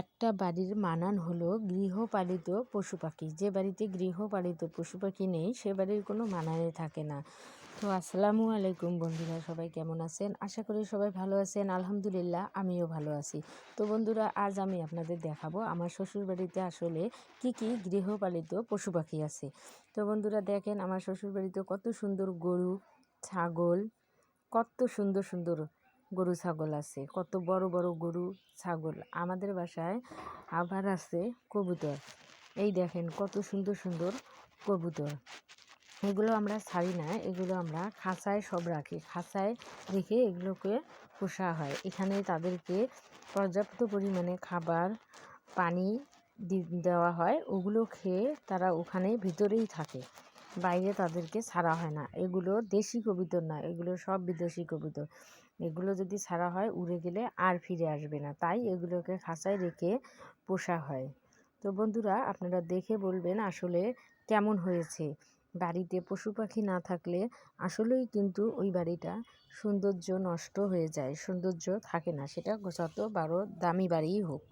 একটা বাড়ির মানান হলো গৃহপালিত পশু পাখি। যে বাড়িতে গৃহপালিত পশু পাখি নেই, সে বাড়ির কোনো মানানে থাকে না। তো আসসালামু আলাইকুম বন্ধুরা, সবাই কেমন আছেন? আশা করি সবাই ভালো আছেন। আলহামদুলিল্লাহ, আমিও ভালো আছি। তো বন্ধুরা, আজ আমি আপনাদের দেখাবো আমার শ্বশুর বাড়িতে আসলে কি কি গৃহপালিত পশু পাখি আছে। তো বন্ধুরা, দেখেন আমার শ্বশুর বাড়িতে কত সুন্দর গরু, ছাগল, কত সুন্দর সুন্দর গরু ছাগল আছে। কত বড় বড় গরু, ছাগল। আমাদের বাসায় আবার আছে কবুতর। এই দেখেন কত সুন্দর সুন্দর কবুতর। এগুলো আমরা ছাড়ি না, এগুলো আমরা খাঁচায় সব রাখি। খাঁচায় রেখে এগুলোকে পোষা হয়। এখানে তাদেরকে পর্যাপ্ত পরিমাণে খাবার, পানি দেওয়া হয়। ওগুলো খেয়ে তারা ওখানে ভিতরেই থাকে। বাইরে তাদেরকে ছাড়া হয় না। এগুলো দেশি কবুতর না এগুলো সব বিদেশি কবুতর। এগুলো যদি ছাড়া হয়, উড়ে গেলে আর ফিরে আসবে না। তাই এগুলোকে খাঁচায় রেখে পোষা হয়। তো বন্ধুরা, আপনারা দেখে বলবেন আসলে কেমন হয়েছে। বাড়িতে পশু পাখি না থাকলে আসলেই কিন্তু ওই বাড়িটা সৌন্দর্য নষ্ট হয়ে যায়, সৌন্দর্য থাকে না। সেটা যত বারো দামি বাড়িই হোক।